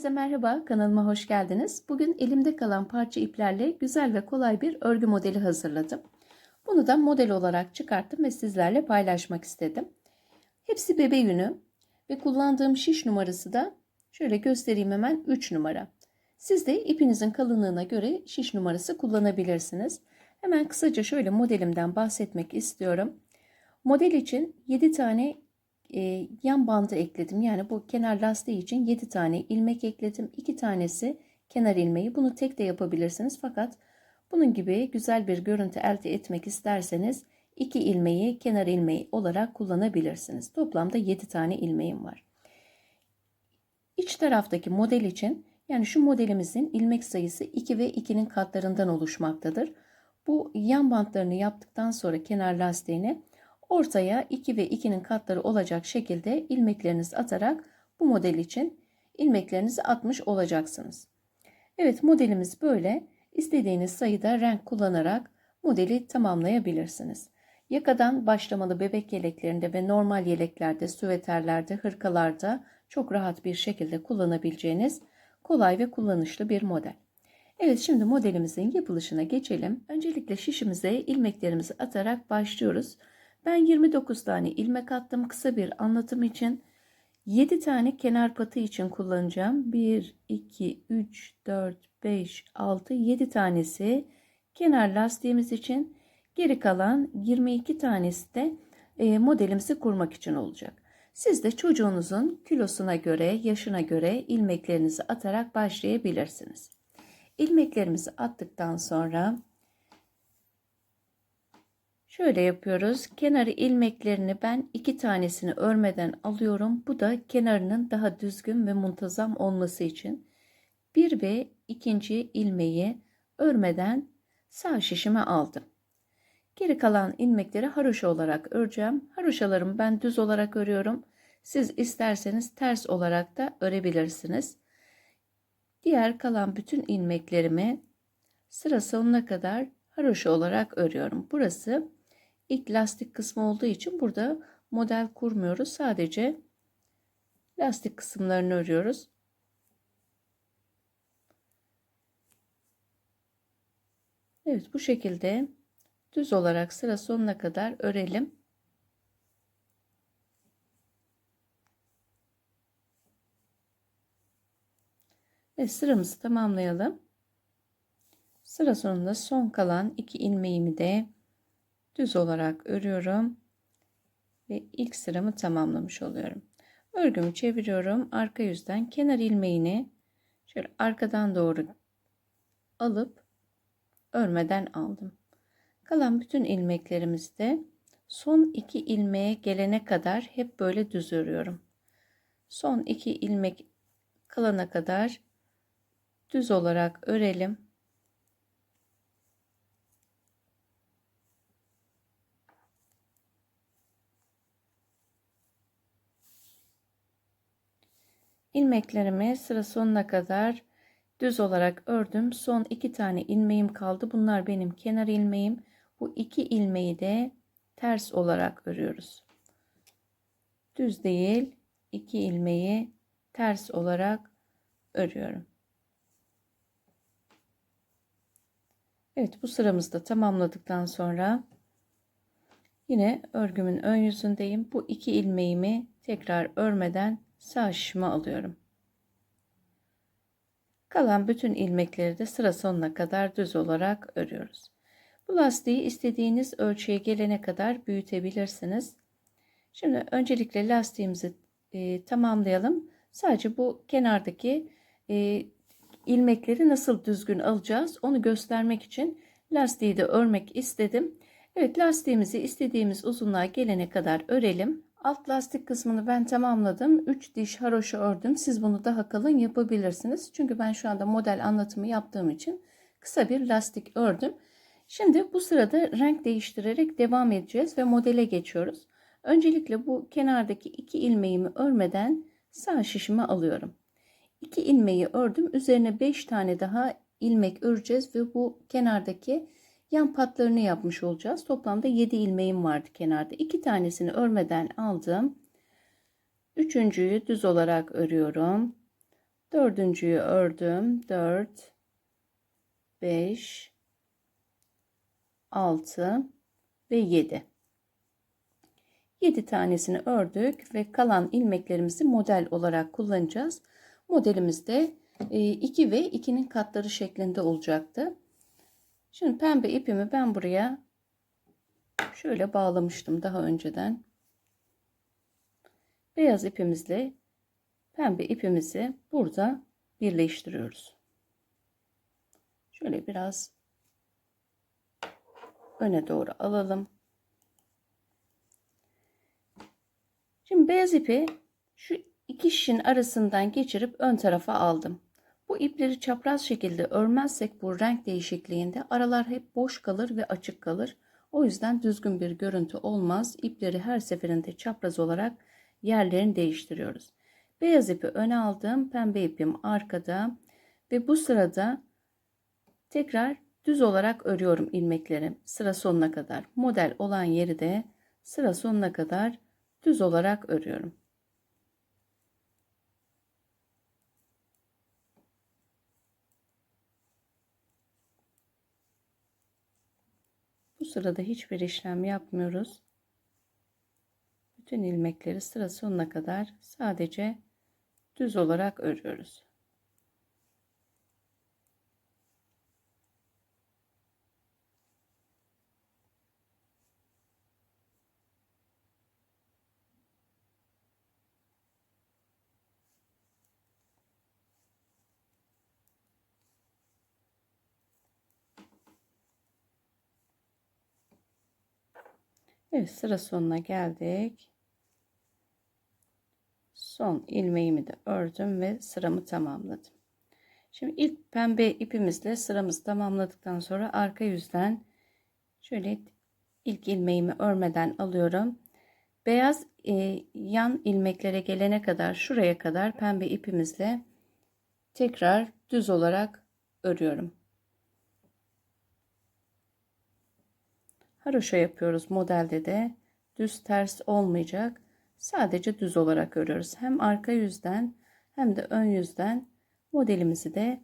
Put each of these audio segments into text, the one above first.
Herkese merhaba, kanalıma hoş geldiniz. Bugün elimde kalan parça iplerle güzel ve kolay bir örgü modeli hazırladım. Bunu da model olarak çıkarttım ve sizlerle paylaşmak istedim. Hepsi bebe yünü ve kullandığım şiş numarası da şöyle göstereyim hemen 3 numara. Siz de ipinizin kalınlığına göre şiş numarası kullanabilirsiniz. Hemen kısaca şöyle modelimden bahsetmek istiyorum. Model için 7 tane e, yan bandı ekledim. Yani bu kenar lastiği için 7 tane ilmek ekledim. 2 tanesi kenar ilmeği. Bunu tek de yapabilirsiniz. Fakat bunun gibi güzel bir görüntü elde etmek isterseniz 2 ilmeği kenar ilmeği olarak kullanabilirsiniz. Toplamda 7 tane ilmeğim var. İç taraftaki model için yani şu modelimizin ilmek sayısı 2 ve 2'nin katlarından oluşmaktadır. Bu yan bantlarını yaptıktan sonra kenar lastiğini Ortaya 2 ve 2'nin katları olacak şekilde ilmeklerinizi atarak bu model için ilmeklerinizi atmış olacaksınız. Evet modelimiz böyle. İstediğiniz sayıda renk kullanarak modeli tamamlayabilirsiniz. Yakadan başlamalı bebek yeleklerinde ve normal yeleklerde, süveterlerde, hırkalarda çok rahat bir şekilde kullanabileceğiniz kolay ve kullanışlı bir model. Evet şimdi modelimizin yapılışına geçelim. Öncelikle şişimize ilmeklerimizi atarak başlıyoruz. Ben 29 tane ilmek attım kısa bir anlatım için. 7 tane kenar patı için kullanacağım. 1, 2, 3, 4, 5, 6, 7 tanesi kenar lastiğimiz için. Geri kalan 22 tanesi de e, modelimizi kurmak için olacak. Siz de çocuğunuzun kilosuna göre, yaşına göre ilmeklerinizi atarak başlayabilirsiniz. İlmeklerimizi attıktan sonra Şöyle yapıyoruz. Kenarı ilmeklerini ben iki tanesini örmeden alıyorum. Bu da kenarının daha düzgün ve muntazam olması için. Bir ve ikinci ilmeği örmeden sağ şişime aldım. Geri kalan ilmekleri haroşa olarak öreceğim. Haroşalarımı ben düz olarak örüyorum. Siz isterseniz ters olarak da örebilirsiniz. Diğer kalan bütün ilmeklerimi sıra sonuna kadar haroşa olarak örüyorum. Burası ilk lastik kısmı olduğu için burada model kurmuyoruz. Sadece lastik kısımlarını örüyoruz. Evet bu şekilde düz olarak sıra sonuna kadar örelim. Ve sıramızı tamamlayalım. Sıra sonunda son kalan iki ilmeğimi de düz olarak örüyorum ve ilk sıramı tamamlamış oluyorum. Örgümü çeviriyorum. Arka yüzden kenar ilmeğini şöyle arkadan doğru alıp örmeden aldım. Kalan bütün ilmeklerimizde son iki ilmeğe gelene kadar hep böyle düz örüyorum. Son iki ilmek kalana kadar düz olarak örelim. İlmeklerimi sıra sonuna kadar düz olarak ördüm. Son iki tane ilmeğim kaldı. Bunlar benim kenar ilmeğim. Bu iki ilmeği de ters olarak örüyoruz. Düz değil, iki ilmeği ters olarak örüyorum. Evet bu sıramızı da tamamladıktan sonra yine örgümün ön yüzündeyim. Bu iki ilmeğimi tekrar örmeden sağ şişime alıyorum. Kalan bütün ilmekleri de sıra sonuna kadar düz olarak örüyoruz. Bu lastiği istediğiniz ölçüye gelene kadar büyütebilirsiniz. Şimdi öncelikle lastiğimizi e, tamamlayalım. Sadece bu kenardaki e, ilmekleri nasıl düzgün alacağız onu göstermek için lastiği de örmek istedim. Evet lastiğimizi istediğimiz uzunluğa gelene kadar örelim. Alt lastik kısmını ben tamamladım. 3 diş haroşa ördüm. Siz bunu daha kalın yapabilirsiniz. Çünkü ben şu anda model anlatımı yaptığım için kısa bir lastik ördüm. Şimdi bu sırada renk değiştirerek devam edeceğiz ve modele geçiyoruz. Öncelikle bu kenardaki iki ilmeğimi örmeden sağ şişimi alıyorum. İki ilmeği ördüm. Üzerine 5 tane daha ilmek öreceğiz ve bu kenardaki yan patlarını yapmış olacağız. Toplamda 7 ilmeğim vardı kenarda. 2 tanesini örmeden aldım. Üçüncüyü düz olarak örüyorum. Dördüncüyü ördüm. 4 5 6 ve 7. 7 tanesini ördük ve kalan ilmeklerimizi model olarak kullanacağız. Modelimizde 2 e, ve 2'nin katları şeklinde olacaktı. Şimdi pembe ipimi ben buraya şöyle bağlamıştım daha önceden. Beyaz ipimizle pembe ipimizi burada birleştiriyoruz. Şöyle biraz öne doğru alalım. Şimdi beyaz ipi şu iki şişin arasından geçirip ön tarafa aldım. Bu ipleri çapraz şekilde örmezsek bu renk değişikliğinde aralar hep boş kalır ve açık kalır. O yüzden düzgün bir görüntü olmaz. İpleri her seferinde çapraz olarak yerlerini değiştiriyoruz. Beyaz ipi öne aldım. Pembe ipim arkada. Ve bu sırada tekrar düz olarak örüyorum ilmekleri sıra sonuna kadar. Model olan yeri de sıra sonuna kadar düz olarak örüyorum. Sırada hiçbir işlem yapmıyoruz. Bütün ilmekleri sıra sonuna kadar sadece düz olarak örüyoruz. Evet sıra sonuna geldik. Son ilmeğimi de ördüm ve sıramı tamamladım. Şimdi ilk pembe ipimizle sıramızı tamamladıktan sonra arka yüzden şöyle ilk ilmeğimi örmeden alıyorum. Beyaz e, yan ilmeklere gelene kadar şuraya kadar pembe ipimizle tekrar düz olarak örüyorum. Haroşa yapıyoruz modelde de. Düz ters olmayacak. Sadece düz olarak örüyoruz. Hem arka yüzden hem de ön yüzden modelimizi de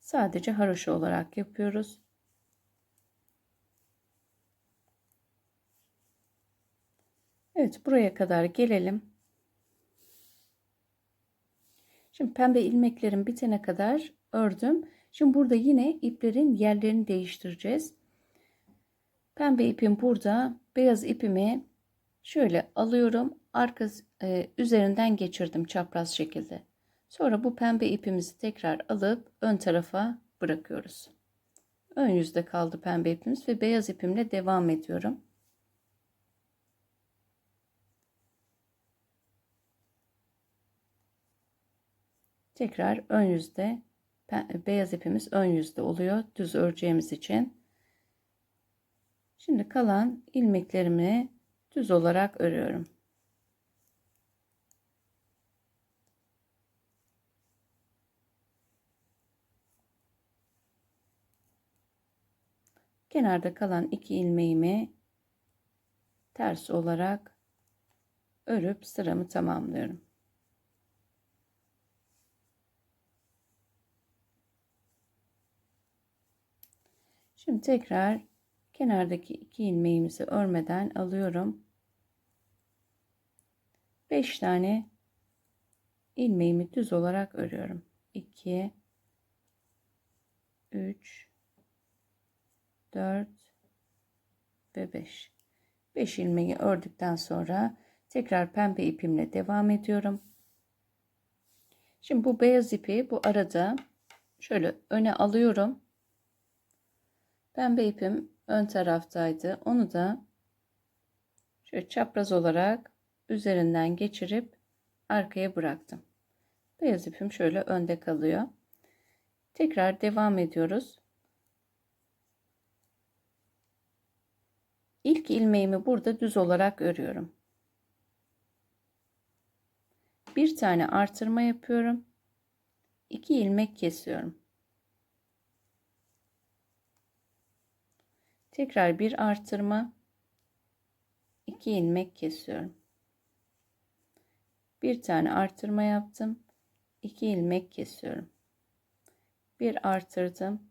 sadece haroşa olarak yapıyoruz. Evet buraya kadar gelelim. Şimdi pembe ilmeklerim bitene kadar ördüm. Şimdi burada yine iplerin yerlerini değiştireceğiz. Pembe ipim burada. Beyaz ipimi şöyle alıyorum. Arka e, üzerinden geçirdim çapraz şekilde. Sonra bu pembe ipimizi tekrar alıp ön tarafa bırakıyoruz. Ön yüzde kaldı pembe ipimiz ve beyaz ipimle devam ediyorum. Tekrar ön yüzde beyaz ipimiz ön yüzde oluyor düz öreceğimiz için. Şimdi kalan ilmeklerimi düz olarak örüyorum. Kenarda kalan iki ilmeğimi ters olarak örüp sıramı tamamlıyorum. Şimdi tekrar kenardaki iki ilmeğimizi örmeden alıyorum. 5 tane ilmeğimi düz olarak örüyorum. 2 3 4 ve 5. 5 ilmeği ördükten sonra tekrar pembe ipimle devam ediyorum. Şimdi bu beyaz ipi bu arada şöyle öne alıyorum. Pembe ipim ön taraftaydı. Onu da şöyle çapraz olarak üzerinden geçirip arkaya bıraktım. Beyaz ipim şöyle önde kalıyor. Tekrar devam ediyoruz. İlk ilmeğimi burada düz olarak örüyorum. Bir tane artırma yapıyorum. İki ilmek kesiyorum. Tekrar bir artırma. 2 ilmek kesiyorum. Bir tane artırma yaptım. 2 ilmek kesiyorum. Bir artırdım.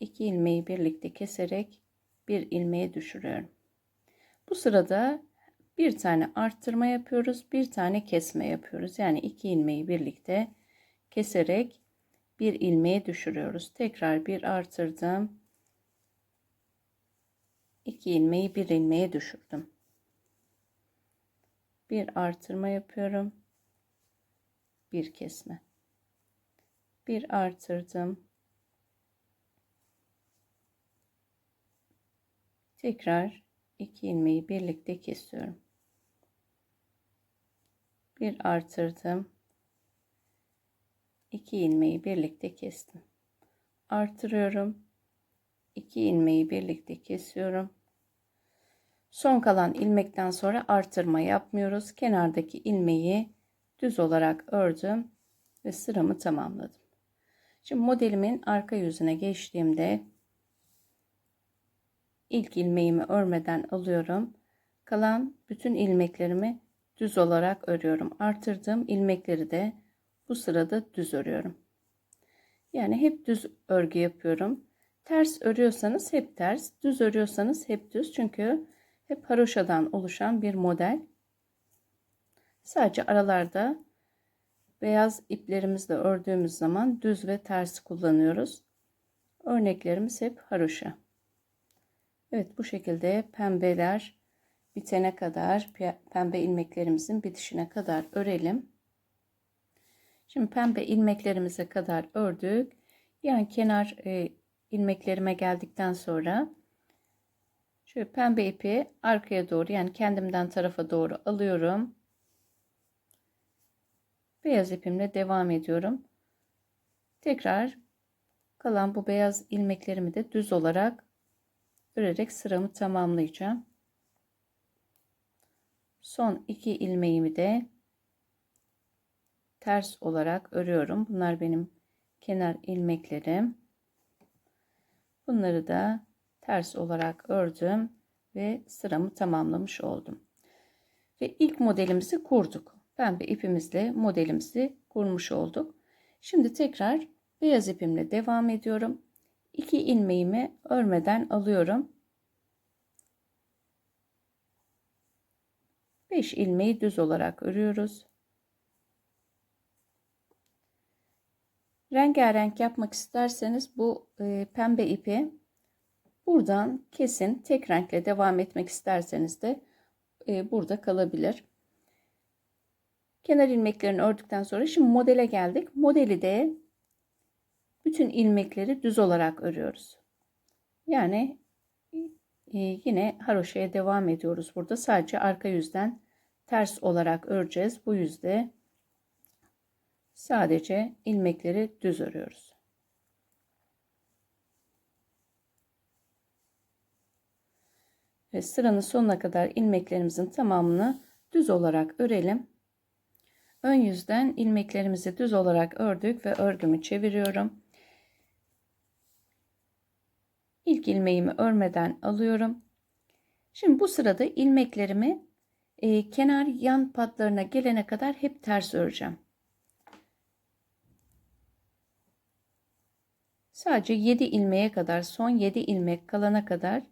2 ilmeği birlikte keserek bir ilmeğe düşürüyorum. Bu sırada bir tane arttırma yapıyoruz, bir tane kesme yapıyoruz. Yani iki ilmeği birlikte keserek bir ilmeğe düşürüyoruz. Tekrar bir artırdım. 2 ilmeği bir ilmeğe düşürdüm. Bir artırma yapıyorum. Bir kesme. Bir artırdım. Tekrar iki ilmeği birlikte kesiyorum. Bir artırdım. iki ilmeği birlikte kestim. Artırıyorum. İki ilmeği birlikte kesiyorum. Son kalan ilmekten sonra artırma yapmıyoruz. Kenardaki ilmeği düz olarak ördüm ve sıramı tamamladım. Şimdi modelimin arka yüzüne geçtiğimde ilk ilmeğimi örmeden alıyorum. Kalan bütün ilmeklerimi düz olarak örüyorum. Artırdığım ilmekleri de bu sırada düz örüyorum. Yani hep düz örgü yapıyorum. Ters örüyorsanız hep ters, düz örüyorsanız hep düz. Çünkü hep haroşadan oluşan bir model. Sadece aralarda beyaz iplerimizle ördüğümüz zaman düz ve ters kullanıyoruz. Örneklerimiz hep haroşa. Evet bu şekilde pembeler bitene kadar pembe ilmeklerimizin bitişine kadar örelim. Şimdi pembe ilmeklerimize kadar ördük. Yani kenar e, ilmeklerime geldikten sonra şöyle pembe ipi arkaya doğru yani kendimden tarafa doğru alıyorum. Beyaz ipimle devam ediyorum. Tekrar kalan bu beyaz ilmeklerimi de düz olarak örerek sıramı tamamlayacağım. Son iki ilmeğimi de ters olarak örüyorum. Bunlar benim kenar ilmeklerim. Bunları da ters olarak ördüm ve sıramı tamamlamış oldum. Ve ilk modelimizi kurduk. Pembe ipimizle modelimizi kurmuş olduk. Şimdi tekrar beyaz ipimle devam ediyorum. 2 ilmeğimi örmeden alıyorum. 5 ilmeği düz olarak örüyoruz. Rengarenk yapmak isterseniz bu e, pembe ipi buradan kesin tek renkle devam etmek isterseniz de e, burada kalabilir. Kenar ilmeklerini ördükten sonra şimdi modele geldik. Modeli de bütün ilmekleri düz olarak örüyoruz. Yani e, yine haroşaya devam ediyoruz burada. Sadece arka yüzden ters olarak öreceğiz. Bu yüzde sadece ilmekleri düz örüyoruz. Ve sıranın sonuna kadar ilmeklerimizin tamamını düz olarak örelim. Ön yüzden ilmeklerimizi düz olarak ördük ve örgümü çeviriyorum. İlk ilmeğimi örmeden alıyorum. Şimdi bu sırada ilmeklerimi e, kenar yan patlarına gelene kadar hep ters öreceğim. Sadece 7 ilmeğe kadar son 7 ilmek kalana kadar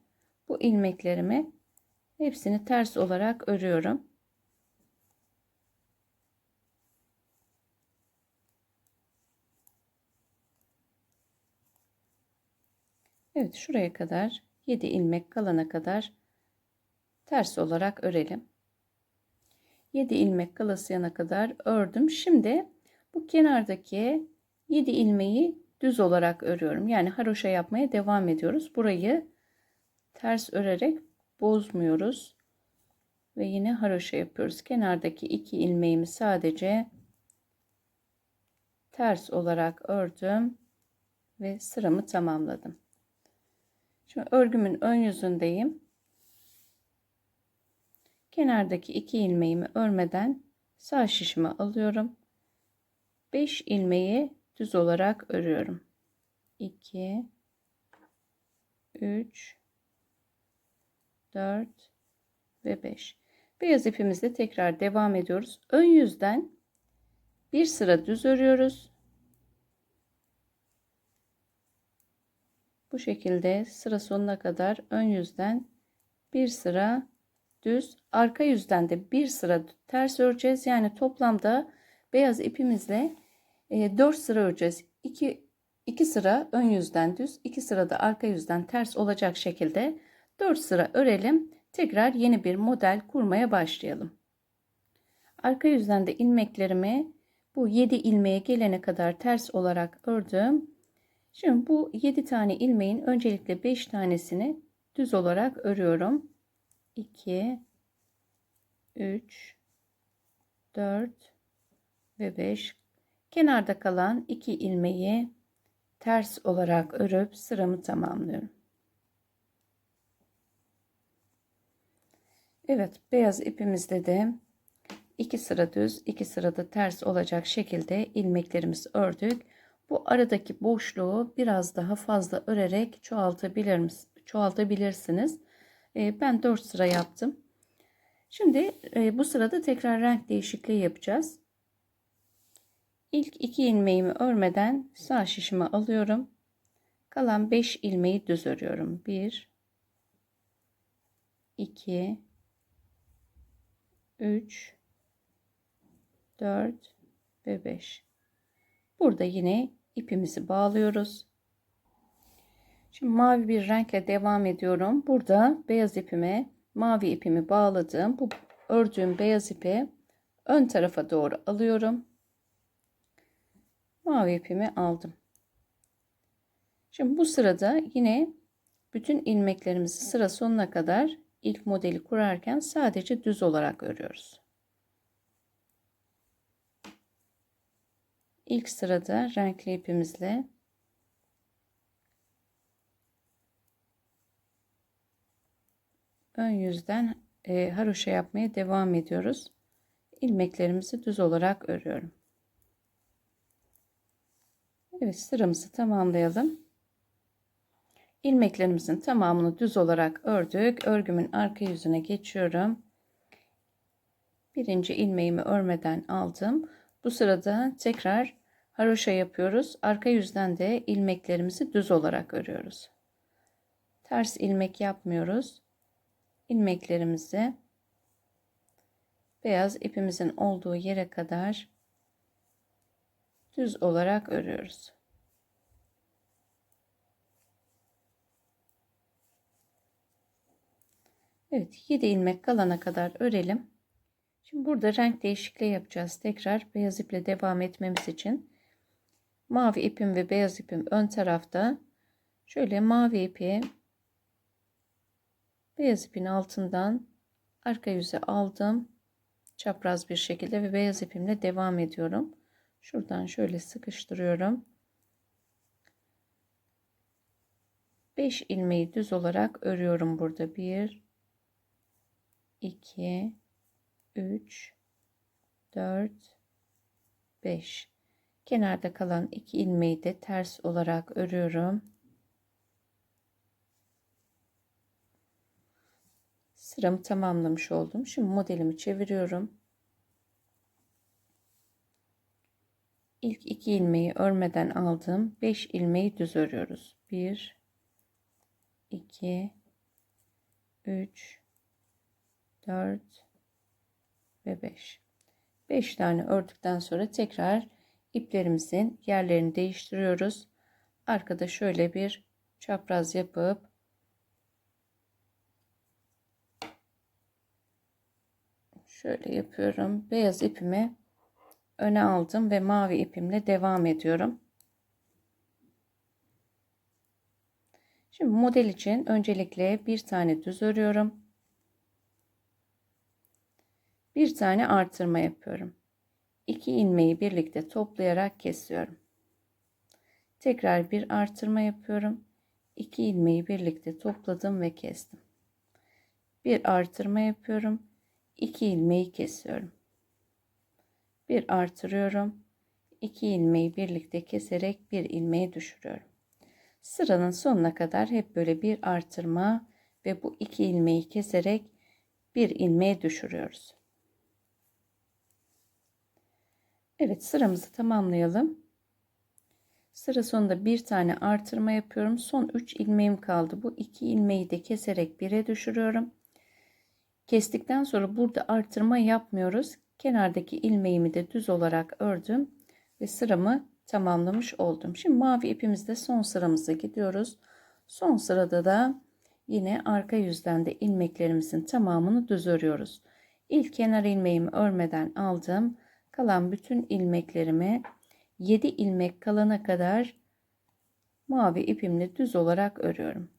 bu ilmeklerimi hepsini ters olarak örüyorum. Evet şuraya kadar 7 ilmek kalana kadar ters olarak örelim. 7 ilmek kalasıyana kadar ördüm. Şimdi bu kenardaki 7 ilmeği düz olarak örüyorum. Yani haroşa yapmaya devam ediyoruz. Burayı ters örerek bozmuyoruz. Ve yine haroşa yapıyoruz. Kenardaki 2 ilmeğimi sadece ters olarak ördüm ve sıramı tamamladım. Şimdi örgümün ön yüzündeyim. Kenardaki iki ilmeğimi örmeden sağ şişime alıyorum. 5 ilmeği düz olarak örüyorum. 2 3 4 ve 5. Beyaz ipimizle tekrar devam ediyoruz. Ön yüzden Bir sıra düz örüyoruz. Bu şekilde sıra sonuna kadar ön yüzden bir sıra düz, arka yüzden de bir sıra ters öreceğiz. Yani toplamda beyaz ipimizle 4 e, sıra öreceğiz. 2 2 sıra ön yüzden düz, 2 sıra da arka yüzden ters olacak şekilde 4 sıra örelim. Tekrar yeni bir model kurmaya başlayalım. Arka yüzden de ilmeklerimi bu 7 ilmeğe gelene kadar ters olarak ördüm. Şimdi bu 7 tane ilmeğin öncelikle 5 tanesini düz olarak örüyorum. 2 3 4 ve 5 kenarda kalan 2 ilmeği ters olarak örüp sıramı tamamlıyorum. Evet beyaz ipimizde de 2 sıra düz 2 sırada ters olacak şekilde ilmeklerimizi ördük. Bu aradaki boşluğu biraz daha fazla örerek çoğaltabilir, çoğaltabilirsiniz. Ee, ben 4 sıra yaptım. Şimdi e, bu sırada tekrar renk değişikliği yapacağız. İlk iki ilmeğimi örmeden sağ şişime alıyorum. Kalan 5 ilmeği düz örüyorum. 1 2 3 4 ve 5. Burada yine ipimizi bağlıyoruz. Şimdi mavi bir renkle devam ediyorum. Burada beyaz ipime mavi ipimi bağladım. Bu ördüğüm beyaz ipi ön tarafa doğru alıyorum. Mavi ipimi aldım. Şimdi bu sırada yine bütün ilmeklerimizi sıra sonuna kadar ilk modeli kurarken sadece düz olarak örüyoruz. İlk sırada renkli ipimizle ön yüzden e, haroşa yapmaya devam ediyoruz. İlmeklerimizi düz olarak örüyorum. Evet sıramızı tamamlayalım. İlmeklerimizin tamamını düz olarak ördük. Örgümün arka yüzüne geçiyorum. Birinci ilmeğimi örmeden aldım. Bu sırada tekrar haroşa yapıyoruz. Arka yüzden de ilmeklerimizi düz olarak örüyoruz. Ters ilmek yapmıyoruz. İlmeklerimizi beyaz ipimizin olduğu yere kadar düz olarak örüyoruz. Evet 7 ilmek kalana kadar örelim. Şimdi burada renk değişikliği yapacağız. Tekrar beyaz iple devam etmemiz için mavi ipim ve beyaz ipim ön tarafta. Şöyle mavi ipi beyaz ipin altından arka yüze aldım. Çapraz bir şekilde ve beyaz ipimle devam ediyorum. Şuradan şöyle sıkıştırıyorum. 5 ilmeği düz olarak örüyorum burada. 1 2 3 4 5 kenarda kalan 2 ilmeği de ters olarak örüyorum. Sıramı tamamlamış oldum. Şimdi modelimi çeviriyorum. İlk iki ilmeği örmeden aldım. 5 ilmeği düz örüyoruz. 1 2 3 4 ve 5. 5 tane ördükten sonra tekrar iplerimizin yerlerini değiştiriyoruz. Arkada şöyle bir çapraz yapıp şöyle yapıyorum. Beyaz ipimi öne aldım ve mavi ipimle devam ediyorum. Şimdi model için öncelikle bir tane düz örüyorum. Bir tane artırma yapıyorum. İki ilmeği birlikte toplayarak kesiyorum. Tekrar bir artırma yapıyorum. İki ilmeği birlikte topladım ve kestim. Bir artırma yapıyorum. İki ilmeği kesiyorum bir artırıyorum. 2 ilmeği birlikte keserek bir ilmeği düşürüyorum. Sıranın sonuna kadar hep böyle bir artırma ve bu iki ilmeği keserek bir ilmeği düşürüyoruz. Evet sıramızı tamamlayalım. Sıra sonunda bir tane artırma yapıyorum. Son 3 ilmeğim kaldı. Bu 2 ilmeği de keserek 1'e düşürüyorum. Kestikten sonra burada artırma yapmıyoruz. Kenardaki ilmeğimi de düz olarak ördüm ve sıramı tamamlamış oldum. Şimdi mavi ipimizde son sıramıza gidiyoruz. Son sırada da yine arka yüzden de ilmeklerimizin tamamını düz örüyoruz. İlk kenar ilmeğimi örmeden aldım. Kalan bütün ilmeklerimi 7 ilmek kalana kadar mavi ipimle düz olarak örüyorum.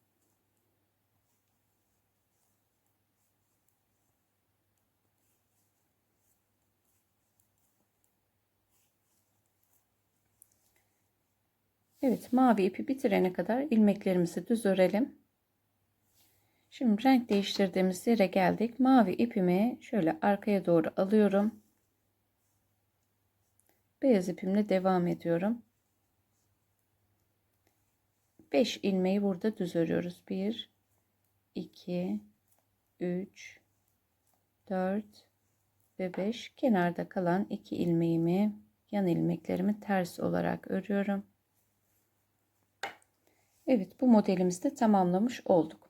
Evet mavi ipi bitirene kadar ilmeklerimizi düz örelim. Şimdi renk değiştirdiğimiz yere geldik. Mavi ipimi şöyle arkaya doğru alıyorum. Beyaz ipimle devam ediyorum. 5 ilmeği burada düz örüyoruz. 1 2 3 4 ve 5 kenarda kalan 2 ilmeğimi yan ilmeklerimi ters olarak örüyorum. Evet bu modelimizi de tamamlamış olduk.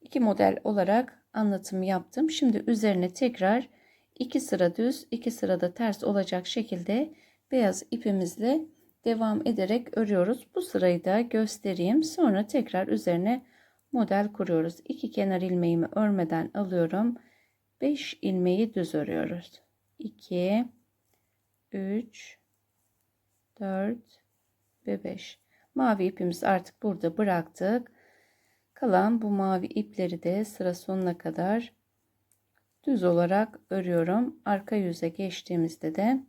İki model olarak anlatım yaptım. Şimdi üzerine tekrar iki sıra düz, iki sırada ters olacak şekilde beyaz ipimizle devam ederek örüyoruz. Bu sırayı da göstereyim. Sonra tekrar üzerine model kuruyoruz. İki kenar ilmeğimi örmeden alıyorum. 5 ilmeği düz örüyoruz. 2 3 4 ve 5. Mavi ipimizi artık burada bıraktık. Kalan bu mavi ipleri de sıra sonuna kadar düz olarak örüyorum. Arka yüze geçtiğimizde de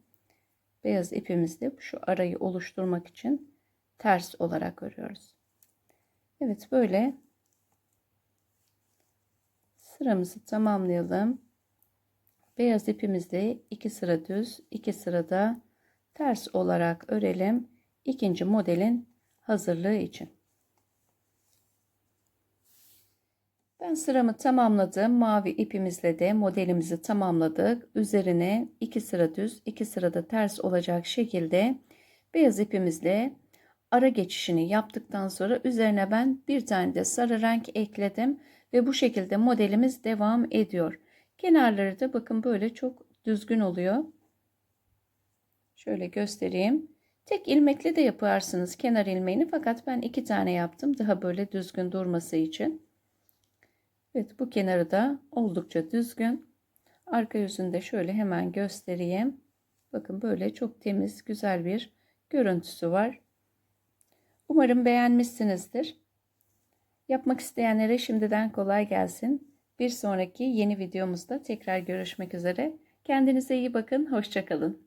beyaz ipimizle şu arayı oluşturmak için ters olarak örüyoruz. Evet böyle sıramızı tamamlayalım. Beyaz ipimizle iki sıra düz, iki sırada ters olarak örelim ikinci modelin hazırlığı için. Ben sıramı tamamladım. Mavi ipimizle de modelimizi tamamladık. Üzerine iki sıra düz, iki sırada ters olacak şekilde beyaz ipimizle ara geçişini yaptıktan sonra üzerine ben bir tane de sarı renk ekledim ve bu şekilde modelimiz devam ediyor. Kenarları da bakın böyle çok düzgün oluyor. Şöyle göstereyim. Tek ilmekle de yaparsınız kenar ilmeğini fakat ben iki tane yaptım daha böyle düzgün durması için. Evet bu kenarı da oldukça düzgün. Arka yüzünde şöyle hemen göstereyim. Bakın böyle çok temiz güzel bir görüntüsü var. Umarım beğenmişsinizdir. Yapmak isteyenlere şimdiden kolay gelsin. Bir sonraki yeni videomuzda tekrar görüşmek üzere. Kendinize iyi bakın. Hoşçakalın.